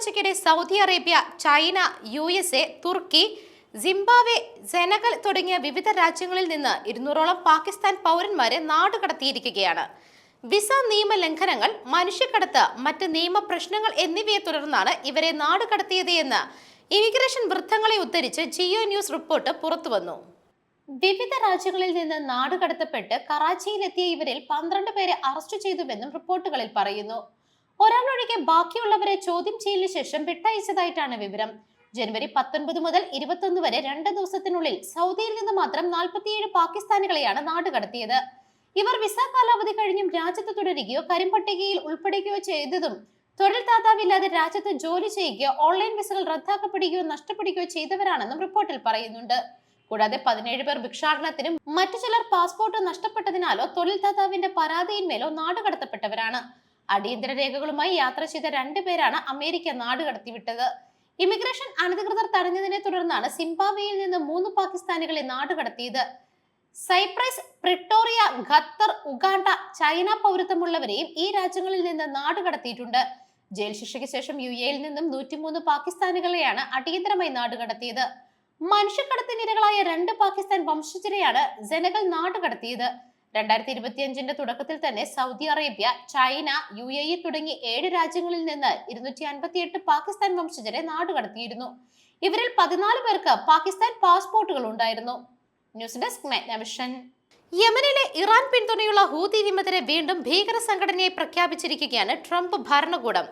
കൂടിക്കാഴ്ചയ്ക്കിടെ Saudi Arabia China U S A Turkey Zimbabwe Senegal തുടങ്ങിയ വിവിധ രാജ്യങ്ങളിൽ നിന്ന് ഇരുന്നൂറോളം പാകിസ്ഥാൻ പൗരന്മാരെ നാടുകടത്തിയിരിക്കുകയാണ്. വിസ നിയമ ലംഘനങ്ങൾ മനുഷ്യക്കടത്ത് മറ്റ് നിയമ പ്രശ്നങ്ങൾ എന്നിവയെ തുടർന്നാണ് ഇവരെ നാടുകടത്തിയത് എന്ന് ഇമിഗ്രേഷൻ വൃത്തങ്ങളെ ഉദ്ധരിച്ച് ജിയോ ന്യൂസ് റിപ്പോർട്ട് പുറത്തുവന്നു. വിവിധ രാജ്യങ്ങളിൽ നിന്ന് നാടുകടത്തപ്പെട്ട് കറാച്ചിയിലെത്തിയ ഇവരിൽ പന്ത്രണ്ട് പേരെ അറസ്റ്റ് ചെയ്തുവെന്നും റിപ്പോർട്ടുകളിൽ പറയുന്നു. ഒരാളൊഴികെ ബാക്കിയുള്ളവരെ ചോദ്യം ചെയ്യലിന് ശേഷം വിട്ടയച്ചതായിട്ടാണ് വിവരം. ജനുവരി പത്തൊൻപത് മുതൽ ഇരുപത്തൊന്ന് വരെ രണ്ട് ദിവസത്തിനുള്ളിൽ സൗദിയിൽ നിന്ന് മാത്രം നാൽപ്പത്തിയേഴ് പാകിസ്ഥാനികളെയാണ് നാടുകടത്തിയത് ഇവർ വിസ കാലാവധി കഴിഞ്ഞും രാജ്യത്ത് തുടരുകയോ കരിമ്പട്ടികയിൽ ഉൾപ്പെടുകയോ ചെയ്തതും തൊഴിൽ ദാതാവില്ലാതെ രാജ്യത്ത് ജോലി ചെയ്യുകയോ ഓൺലൈൻ വിസകൾ റദ്ദാക്കപ്പെടുകയോ നഷ്ടപ്പെടുകയോ ചെയ്തവരാണെന്നും റിപ്പോർട്ടിൽ പറയുന്നുണ്ട്. കൂടാതെ പതിനേഴ് പേർ ഭിക്ഷാടനത്തിനും മറ്റു ചിലർ പാസ്പോർട്ട് നഷ്ടപ്പെട്ടതിനാലോ തൊഴിൽ ദാതാവിന്റെ പരാതിയിന്മേലോ നാടുകടത്തപ്പെട്ടവരാണ് അടിയന്തര രേഖകളുമായി യാത്ര ചെയ്ത രണ്ടുപേരാണ് അമേരിക്ക നാടുകടത്തിവിട്ടത് ഇമിഗ്രേഷൻ അനധികൃതർ തടഞ്ഞതിനെ തുടർന്നാണ് സിംബാബ്വേയിൽ നിന്ന് മൂന്ന് പാകിസ്ഥാനികളെ നാടുകടത്തിയത് Cyprus Pretoria Qatar Uganda China പൗരത്വമുള്ളവരെയും ഈ രാജ്യങ്ങളിൽ നിന്ന് നാടുകടത്തിയിട്ടുണ്ട് ജയിൽ ശിക്ഷയ്ക്ക് ശേഷം യു എയിൽ നിന്നും നൂറ്റിമൂന്ന് പാകിസ്ഥാനികളെയാണ് അടിയന്തരമായി നാടുകടത്തിയത് മനുഷ്യക്കടത്തിനിരകളായ രണ്ട് പാകിസ്ഥാൻ വംശജരെയാണ് ജനകൾ നാടുകടത്തിയത് രണ്ടായിരത്തി ഇരുപത്തിയഞ്ചിന്റെ തുടക്കത്തിൽ തന്നെ Saudi Arabia China U A E തുടങ്ങി ഏഴ് രാജ്യങ്ങളിൽ നിന്ന് ഇരുന്നൂറ്റി അൻപത്തിയെട്ട് പാകിസ്ഥാൻ വംശജരെ നാടുകടത്തിയിരുന്നു ഇവരിൽ പതിനാല് പേർക്ക് പാകിസ്ഥാൻ പാസ്പോർട്ടുകൾ ഉണ്ടായിരുന്നു. ന്യൂസ് ഡെസ്ക് യമനിലെ ഇറാൻ പിന്തുണയുള്ള ഹൂതി വിമതരെ വീണ്ടും ഭീകര സംഘടനയെ പ്രഖ്യാപിച്ചിരിക്കുകയാണ് ട്രംപ് ഭരണകൂടം.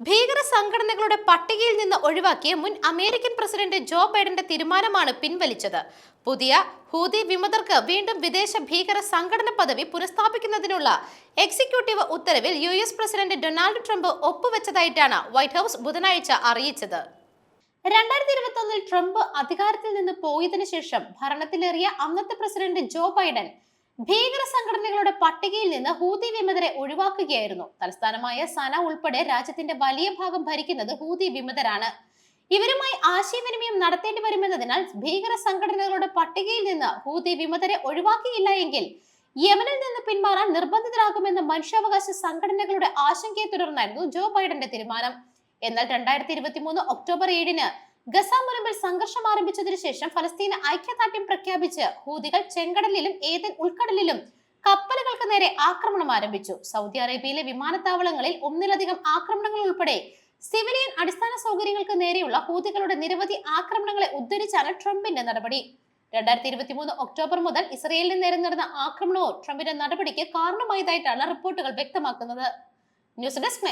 ഭീകര സംഘടനകളുടെ പട്ടികയിൽ നിന്ന് ഒഴിവാക്കിയ മുൻ അമേരിക്കൻ പ്രസിഡന്റ് ജോ ബൈഡന്റെ തീരുമാനമാണ് പിൻവലിച്ചത്. പുതിയ ഹൂതി വിമതർക്ക് വീണ്ടും വിദേശ ഭീകര സംഘടന പദവി പുനഃസ്ഥാപിക്കുന്നതിനുള്ള എക്സിക്യൂട്ടീവ് ഉത്തരവിൽ U S president Donald Trump ഒപ്പുവെച്ചതായിട്ടാണ് White House ബുധനാഴ്ച അറിയിച്ചത്. രണ്ടായിരത്തി ഇരുപത്തി ഒന്നിൽ ട്രംപ് അധികാരത്തിൽ നിന്ന് പോയതിനു ശേഷം ഭരണത്തിലേറിയ അന്നത്തെ പ്രസിഡന്റ് ജോ ബൈഡൻ ഭീകര സംഘടനകളുടെ പട്ടികയിൽ നിന്ന് ഹൂതി വിമതരെ ഒഴിവാക്കുകയായിരുന്നു. തലസ്ഥാനമായ സന ഉൾപ്പെടെ രാജ്യത്തിന്റെ വലിയ ഭാഗം ഭരിക്കുന്നത് ഹൂതി വിമതരാണ്. ഇവരുമായി ആശയവിനിമയം നടത്തേണ്ടി വരുമെന്നതിനാൽ ഭീകര സംഘടനകളുടെ പട്ടികയിൽ നിന്ന് ഹൂതി വിമതരെ ഒഴിവാക്കിയില്ല എങ്കിൽ യമനിൽ നിന്ന് പിന്മാറാൻ നിർബന്ധിതരാകുമെന്ന മനുഷ്യാവകാശ സംഘടനകളുടെ ആശങ്കയെ തുടർന്നായിരുന്നു ജോ ബൈഡന്റെ തീരുമാനം. എന്നാൽ രണ്ടായിരത്തി ഇരുപത്തി മൂന്ന് ഒക്ടോബർ ഏഴിന് ഗസ മുനമ്പിൽ സംഘർഷം ആരംഭിച്ചതിനു ശേഷം ഫലസ്തീന് ഐക്യദാർഢ്യം പ്രഖ്യാപിച്ച് ഹൂതികൾ ചെങ്കടലിലും ഏതൻ ഉൾക്കടലിലും കപ്പലുകൾക്ക് നേരെ ആക്രമണം ആരംഭിച്ചു. സൗദി അറേബ്യയിലെ വിമാനത്താവളങ്ങളിൽ ഒന്നിലധികം ആക്രമണങ്ങൾ ഉൾപ്പെടെ സിവിലിയൻ അടിസ്ഥാന സൗകര്യങ്ങൾക്ക് നേരെയുള്ള ഹൂതികളുടെ നിരവധി ആക്രമണങ്ങളെ ഉദ്ധരിച്ചാണ് ട്രംപിന്റെ നടപടി. രണ്ടായിരത്തി ഇരുപത്തി മൂന്ന് ഒക്ടോബർ മുതൽ ഇസ്രയേലിന് നേരെ നടന്ന ആക്രമണവും ട്രംപിന്റെ നടപടിക്ക് കാരണമായതായിട്ടാണ് റിപ്പോർട്ടുകൾ വ്യക്തമാക്കുന്നത്. ന്യൂസ് ഡെസ്ക്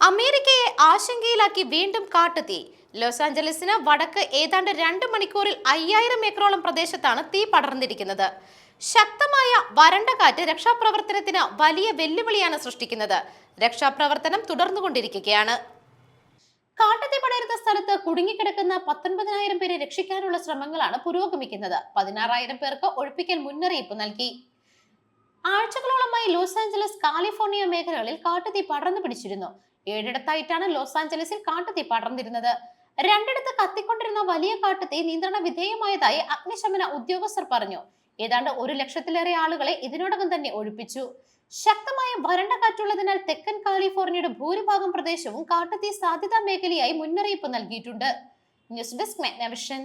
അമേരിക്കയെ ആശങ്കയിലാക്കി വീണ്ടും കാട്ടുതീ ലോസ് ആഞ്ചലസിന് വടക്ക് ഏതാണ്ട് രണ്ട് മണിക്കൂറിൽ അയ്യായിരം ഏക്കറോളം പ്രദേശത്താണ് തീ പടർന്നിരിക്കുന്നത്. ശക്തമായ വരണ്ട കാറ്റ് രക്ഷാപ്രവർത്തനത്തിന് വലിയ വെല്ലുവിളിയാണ് സൃഷ്ടിക്കുന്നത്. രക്ഷാപ്രവർത്തനം തുടർന്നുകൊണ്ടിരിക്കുകയാണ്. കാട്ടുതീ പടരുന്ന സ്ഥലത്ത് കുടുങ്ങിക്കിടക്കുന്ന പത്തൊൻപതിനായിരം പേരെ രക്ഷിക്കാനുള്ള ശ്രമങ്ങളാണ് പുരോഗമിക്കുന്നത്. പതിനാറായിരം പേർക്ക് ഒഴിപ്പിക്കൽ മുന്നറിയിപ്പ് നൽകി. ആഴ്ചകളോളമായി ലോസ് ആഞ്ചലസ് കാലിഫോർണിയ മേഖലകളിൽ കാട്ടുതീ പടർന്നു പിടിച്ചിരുന്നു. ഏഴിടത്തായിട്ടാണ് ലോസ് ആഞ്ചലസിൽ കാട്ടുതീ പടർന്നിരുന്നത്. രണ്ടിടത്ത് കത്തിക്കൊണ്ടിരുന്ന വലിയ കാട്ടുതീ നിയന്ത്രണ വിധേയമായതായി അഗ്നിശമന ഉദ്യോഗസ്ഥർ പറഞ്ഞു. ഏതാണ്ട് ഒരു ലക്ഷത്തിലേറെ ആളുകളെ ഇതിനോടകം തന്നെ ഒഴിപ്പിച്ചു. ശക്തമായ വരണ്ട കാറ്റുള്ളതിനാൽ തെക്കൻ കാലിഫോർണിയയുടെ ഭൂരിഭാഗം പ്രദേശവും കാട്ടുതീ സാധ്യതാ മേഖലയായി മുന്നറിയിപ്പ് നൽകിയിട്ടുണ്ട്. News desk Magnavision.